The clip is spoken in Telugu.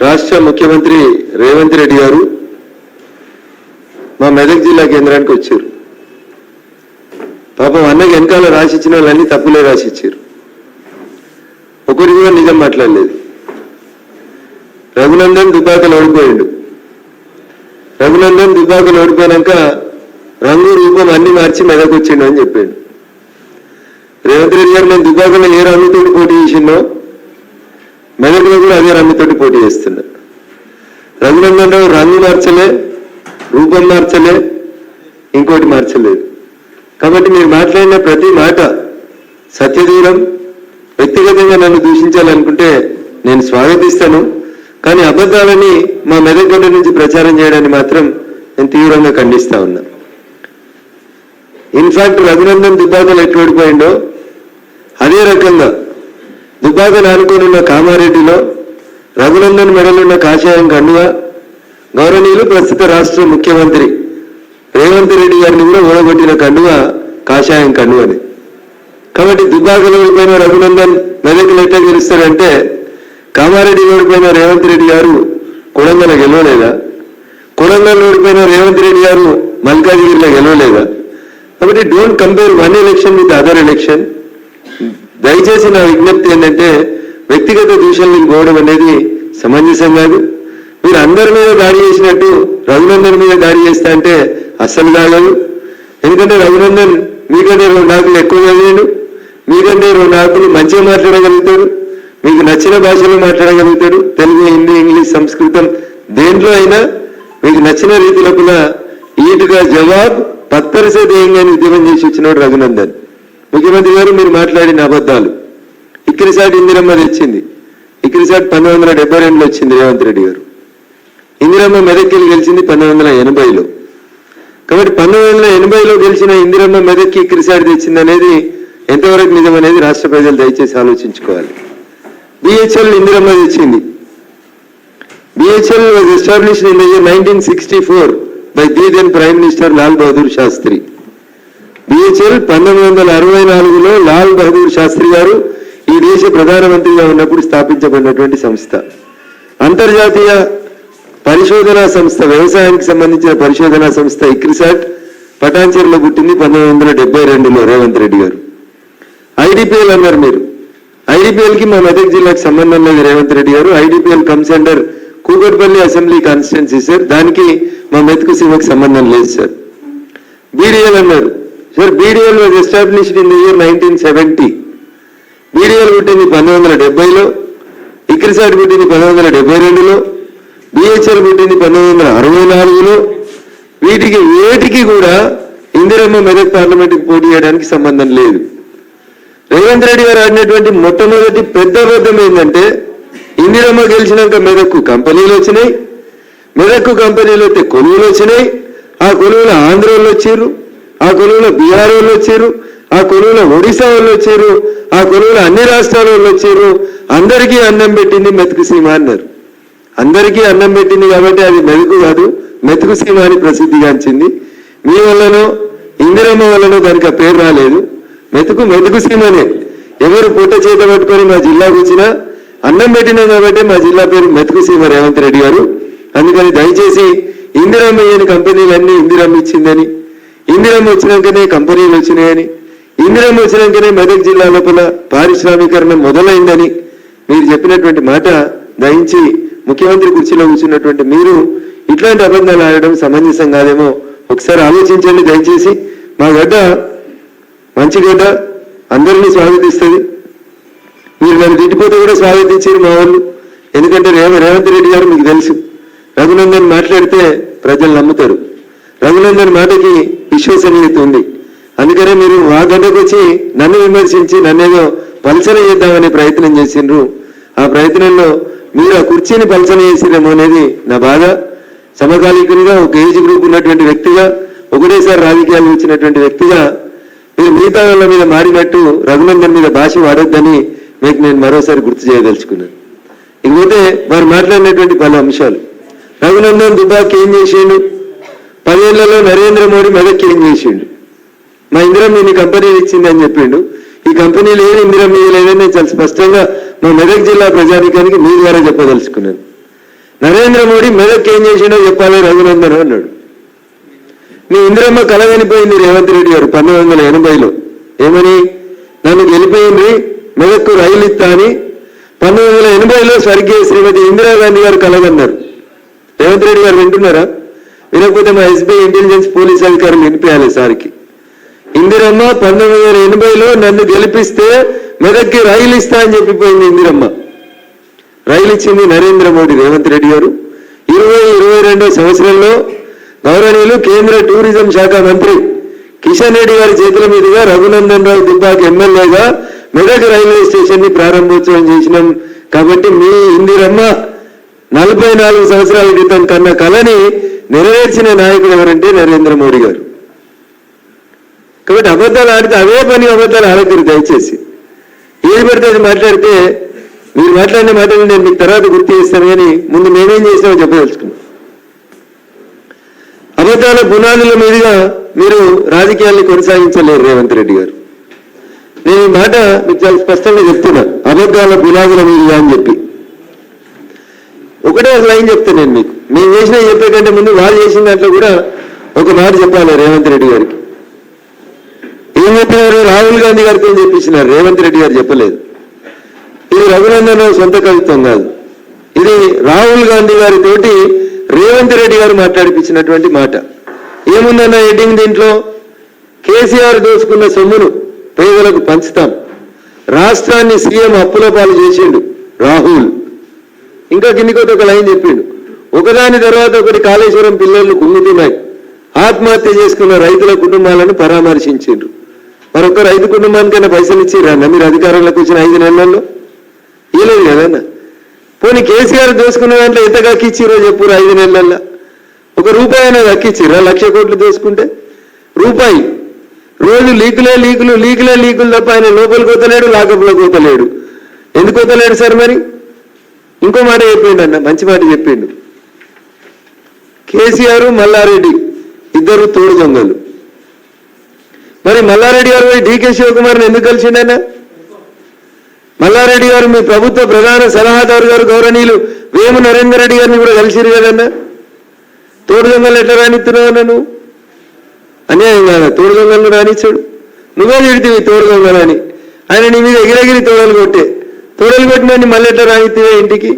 రాష్ట్ర ముఖ్యమంత్రి రేవంత్ రెడ్డి గారు మా మెదక్ జిల్లా కేంద్రానికి వచ్చారు. పాపం అన్నకి వెనకాల రాసిచ్చిన వాళ్ళన్నీ తప్పులే రాసిచ్చారు. ఒకరి కూడా నిజం మాట్లాడలేదు. రఘునందన్ దుబాకలు ఓడిపోయాడు. రఘునందన్ దుబాకలు ఓడిపోయాక రంగు రూపం అన్ని మార్చి మెదక్ వచ్చిండు అని చెప్పాడు. రేవంత్ రెడ్డి గారు నేను దుబాకలో ఏ రంగుతో పోటీ చేసిండో మెదక్లో కూడా అదే రంగుతోటి పోటీ చేస్తున్నారు రఘునందన్ రావు రంగు మార్చలే రూపం మార్చలే ఇంకోటి మార్చలేదు. కాబట్టి మీరు మాట్లాడిన ప్రతి మాట సత్యదూరం వ్యక్తిగతంగా నన్ను దూషించాలనుకుంటే నేను స్వాగతిస్తాను కానీ అబద్ధాలని మా మెదక్ నుంచి ప్రచారం చేయడాన్ని మాత్రం నేను తీవ్రంగా ఖండిస్తా ఉన్నా. ఇన్ఫాక్ట్ రఘునందన్ దుబ్బాకలు ఎటువంటి ఓడిపోయిండో అదే రకంగా దుబ్బాగా నానుకోనున్న కామారెడ్డిలో రఘునందన్ మెడలున్న కాషాయం కండువ గౌరవనీయులు ప్రస్తుత రాష్ట్ర ముఖ్యమంత్రి రేవంత్ రెడ్డి గారిని కూడా ఓడగొట్టిన కండువ కాషాయం కండువని. కాబట్టి దుబ్బాకలు ఓడిపోయిన రఘునందన్ మెదకులు ఎట్లా గెలుస్తారంటే కామారెడ్డి ఓడిపోయిన రేవంత్ రెడ్డి గారు కొడంగల గెలవలేదా? కొడంగల్ ఓడిపోయిన రేవంత్ రెడ్డి గారు మల్కాజిగిరిలో గెలవలేదా? కాబట్టి don't compare one election with other election దయచేసి నా విజ్ఞప్తి ఏంటంటే వ్యక్తిగత దూషణలు పోవడం అనేది సమంజసం కాదు. మీరు అందరి మీద దాడి చేసినట్టు రఘునందన్ మీద దాడి చేస్తా అంటే అస్సలు కాగలదు ఎందుకంటే రఘునందన్ మీకంటే రెండు ఆకులు ఎక్కువ చదివాడు. మీకంటే రెండు ఆకులు మంచిగా మాట్లాడగలుగుతాడు. మీకు నచ్చిన భాషలో మాట్లాడగలుగుతాడు. తెలుగు హిందీ ఇంగ్లీష్ సంస్కృతం దేంట్లో అయినా మీకు నచ్చిన రీతిలో కూడా ఈటుగా జవాబ్ పత్తరిసే దేయంగా ఉద్యమం చేసి వచ్చినాడు రఘునందన్. ముఖ్యమంత్రి గారు మీరు మాట్లాడిన అబద్ధాలు. ఇక్కిరిసాటి ఇందిరమ్మ తెచ్చింది. ఇక్కిరిసాటి పంతొమ్మిది వందల డెబ్బై రెండులో వచ్చింది రేవంత్ రెడ్డి గారు. ఇందిరమ్మ మెదక్కి గెలిచింది పంతొమ్మిది వందల ఎనభైలో. కాబట్టి పంతొమ్మిది వందల ఎనభైలో గెలిచిన ఇందిరమ్మ మెదక్కి ఇక్కిరిసాటి తెచ్చింది అనేది ఎంతవరకు నిజం అనేది రాష్ట్ర ప్రజలు దయచేసి ఆలోచించుకోవాలి. బిహెచ్ఎల్ ఇందిరమ్మ తెచ్చింది. BHEL was established in the year nineteen sixty four by the then prime minister Lal Bahadur Shastri BHEL పంతొమ్మిది వందల అరవై నాలుగులో లాల్ బహదూర్ శాస్త్రి గారు ఈ దేశ ప్రధానమంత్రిగా ఉన్నప్పుడు స్థాపించబడినటువంటి సంస్థ. అంతర్జాతీయ పరిశోధనా సంస్థ వ్యవసాయానికి సంబంధించిన పరిశోధనా సంస్థ ఇక్రిసాట్ పటాన్చేరులో పుట్టింది పంతొమ్మిది వందల డెబ్బై రెండులో రేవంత్ రెడ్డి గారు. ఐడిపిఎల్ అన్నారు మీరు. ఐడిపిఎల్కి మా మెదక్ జిల్లాకు సంబంధం లేదు రేవంత్ రెడ్డి గారు IDPL comes under Kukatpally assembly constituency sir. దానికి మా మెతుకు సీమకు సంబంధం లేదు సార్. బీడీఎల్ అన్నారు. Sir BDL was established in the year nineteen seventy BDL పుట్టింది పంతొమ్మిది వందల డెబ్బైలో ఇక్రిసాట్ పుట్టింది పంతొమ్మిది వందల డెబ్బై రెండులో బిహెచ్ఎల్ పుట్టింది పంతొమ్మిది వందల అరవై నాలుగులో. వీటికి వేటికి కూడా ఇందిరమ్మ మెదక్ పార్లమెంట్కి పోటీ చేయడానికి సంబంధం లేదు. రేవంత్ రెడ్డి గారు ఆడినటువంటి మొట్టమొదటి పెద్ద అబద్ధం ఏంటంటే ఇందిరమ్మ గెలిచినాక మెదక్కు కంపెనీలు వచ్చినాయి. మెదక్కు కంపెనీలు అయితే కొలువులు వచ్చినాయి. ఆ కొలువులు ఆంధ్రలో వాళ్ళు వచ్చారు ఆ కొలువుల బీహార్ వాళ్ళు వచ్చారు ఆ కొలువుల ఒడిశా వాళ్ళు వచ్చారు ఆ కొలువుల అన్ని రాష్ట్రాల వాళ్ళు వచ్చారు. అందరికీ అన్నం పెట్టింది మెతుకు సీమ అన్నారు. అందరికీ అన్నం పెట్టింది కాబట్టి అది మెతుకు కాదు మెతుకు సీమ అని ప్రసిద్ధిగాంచింది. మీ వల్లనో ఇందిరమ్మ వల్లనో దానికి ఆ పేరు రాలేదు. మెతుకు మెతుకు సీమనే. ఎవరు పూట చేత పట్టుకొని మా జిల్లాకు వచ్చినా అన్నం పెట్టినాం కాబట్టి మా జిల్లా పేరు మెతుకు సీమ రేవంత్ రెడ్డి గారు. అందుకని దయచేసి ఇందిరమ్మ కంపెనీలన్నీ ఇందిరమ్మ ఇచ్చిందని ఇందిరం వచ్చినాకనే కంపెనీలు వచ్చినాయని ఇందిరం వచ్చినాకనే మెదక్ జిల్లా లోపల పారిశ్రామికరణ మొదలైందని మీరు చెప్పినటువంటి మాట దయించి ముఖ్యమంత్రి కుర్చీలో కూర్చున్నటువంటి మీరు ఇట్లాంటి అబద్ధాలు ఆడడం సమంజసం కాదేమో. ఒకసారి ఆలోచించండి దయచేసి. మా గడ్డ మంచి గడ్డ అందరినీ స్వాగతిస్తుంది. మీరు నన్ను తిట్టిపోతే కూడా స్వాగతించారు మా వాళ్ళు. ఎందుకంటే రేవంత్ రెడ్డి గారు మీకు తెలుసు. రఘునందన్ మాట్లాడితే ప్రజలు నమ్ముతారు. రఘునందన్ మాటకి విశ్వసనీయత ఉంది అందుకనే మీరు ఆ గడ్డకు వచ్చి నన్ను విమర్శించి నన్నేదో పలసన చేద్దామనే ప్రయత్నం చేసిండ్రు. ఆ ప్రయత్నంలో మీరు ఆ కుర్చీని పలసన చేసిరేమో అనేది నా బాధ. సమకాలీకునిగా ఒక ఏజ్ గ్రూప్ ఉన్నటువంటి వ్యక్తిగా ఒకటేసారి రాజకీయాలు వచ్చినటువంటి వ్యక్తిగా మీరు మిగతా వాళ్ళ మీద మారినట్టు రఘునందన్ మీద భాష వాడొద్దని మీకు నేను మరోసారి గుర్తు చేయదలుచుకున్నాను. ఇకపోతే వారు మాట్లాడినటువంటి పలు అంశాలు. రఘునందన్ దుబాక్ ఏం చేసిండు? పదేళ్ళలో నరేంద్ర మోడీ మెదక్కి ఏం చేసిండు. మా ఇందిరం మీ కంపెనీలు ఇచ్చింది అని చెప్పిండు. ఈ కంపెనీలు ఏది ఇందిరం ఇవ్వలేదని నేను చాలా స్పష్టంగా మా మెదక్ జిల్లా ప్రజానికానికి మీ ద్వారా చెప్పదలుచుకున్నాను. నరేంద్ర మోడీ మెదక్ ఏం చేసిండో చెప్పాలి రఘునందన్ అన్నాడు. మీ ఇందిరమ్మ కలగనిపోయింది రేవంత్ రెడ్డి గారు పంతొమ్మిది వందల ఎనభైలో. ఏమని? నన్ను గెలిపోయింది మెదక్కు రైలు ఇస్తా అని పంతొమ్మిది వందల ఎనభైలో స్వర్గీయ శ్రీమతి ఇందిరాగాంధీ గారు కలగన్నారు. రేవంత్ రెడ్డి గారు వింటున్నారా? వినకపోతే మా ఎస్బీఐ ఇంటెలిజెన్స్ పోలీస్ అధికారులు వినిపించాలి సార్కి. ఇందిరమ్మ పంతొమ్మిది వందల ఎనభైలో నన్ను గెలిపిస్తే మెదక్కి రైలు ఇస్తా అని చెప్పిపోయింది ఇందిరమ్మ. రైలు ఇచ్చింది నరేంద్ర మోడీ రేవంత్ రెడ్డి గారు. ఇరవై ఇరవై రెండో సంవత్సరంలో గౌరవనీయులు కేంద్ర టూరిజం శాఖ మంత్రి కిషన్ రెడ్డి గారి చేతుల మీదుగా రఘునందన్ రావు దుబ్బాకి ఎమ్మెల్యేగా మెదక్ రైల్వే స్టేషన్ని ప్రారంభోత్సవం చేసినాం కాబట్టి మీ ఇందిరమ్మ నలభై నాలుగు సంవత్సరాల క్రితం కన్న కళని నెరవేర్చిన నాయకుడు ఎవరంటే నరేంద్ర మోడీ గారు. కాబట్టి అబద్ధాలు ఆడితే అవే పని అబద్ధాలు ఆడకూడదు దయచేసి. ఏది పడితే అది మాట్లాడితే మీరు మాట్లాడిన మాటలు నేను మీకు తర్వాత గుర్తు చేస్తాను కానీ ముందు మేమేం చేసామో చెప్పదలుచుకున్నాం. అబద్ధాల పునాదుల మీదుగా మీరు రాజకీయాల్ని కొనసాగించలేరు రేవంత్ రెడ్డి గారు. నేను ఈ మాట మీకు చాలా స్పష్టంగా చెప్తున్నా. అబద్ధాల పునాదుల మీదుగా అని చెప్పి. ఒకటే ఒక లైన్ చెప్తాను నేను మీకు. మేము చేసిన చెప్పే కంటే ముందు వాళ్ళు చేసిన దాంట్లో కూడా ఒక మాట చెప్పాలి రేవంత్ రెడ్డి గారికి. ఏం చెప్పినారు? రాహుల్ గాంధీ గారితో ఏం చెప్పించినారు రేవంత్ రెడ్డి గారు చెప్పలేదు. ఇది రఘునందన్ సొంత కవిత్వం కాదు. ఇది రాహుల్ గాంధీ గారి తోటి రేవంత్ రెడ్డి గారు మాట్లాడిపించినటువంటి మాట. ఏముందన్న ఎడ్డింగ్ దీంట్లో? కేసీఆర్ దోసుకున్న సొమ్మును పేదలకు పంచుతాం. రాష్ట్రాన్ని సీఎం అప్పుల పాలు చేసిండు రాహుల్. ఇంకా కిందికొద్ది ఒక లైన్ చెప్పిండు. ఒకదాని తర్వాత ఒకటి కాళేశ్వరం పిల్లలు కుంగుతున్నాయి ఆత్మహత్య చేసుకున్న రైతుల కుటుంబాలను పరామర్శించిండ్రు. మరొక రైతు కుటుంబానికైనా పైసలు ఇచ్చిర్రా మీరు అధికారంలోకి వచ్చిన ఐదు నెలల్లో? ఇవ్వలేదు కదన్నా పోనీ కేసీఆర్ దోసుకున్న దాంట్లో ఎంత కక్కిచ్చిరో చెప్పురు ఐదు నెలల్లో ఒక రూపాయి అనేది దక్కిచ్చిర్రా లక్ష కోట్లు దోసుకుంటే? రూపాయి. రోజు లీకులే లీకులు లీకులే లీకులు తప్ప ఆయన లోపలికి పోతలేడు లాకప్లోకి పోతలేడు. ఎందుకు పోతలేడు సార్ మరి? ఇంకో మాట చెప్పిండు అన్న మంచి మాట చెప్పిండు. కేసీఆర్ మల్లారెడ్డి ఇద్దరు తోడు దొంగలు. మరి మల్లారెడ్డి గారు పోయి డీకే శివకుమార్ని ఎందుకు కలిసిండన్న మల్లారెడ్డి గారు మీ ప్రభుత్వ ప్రధాన సలహాదారు గారు గౌరవనీయులు వేము నరేందర్ రెడ్డి గారిని కూడా కలిసిరు కదన్నా తోడు దొంగలు ఎట్లా రానిస్తున్నావు నువ్వు? అన్యాయం కాదా? తోడు దొంగలను రానిచ్చాడు. నువ్వే తిడితే తోడు దొంగలని. ఆయన నీ మీద ఎగిరెగిరి తోడలు కొట్టే. తోడలు పెట్టినండి మళ్ళీ ఎట్లా రానిత్తివే ఇంటికి?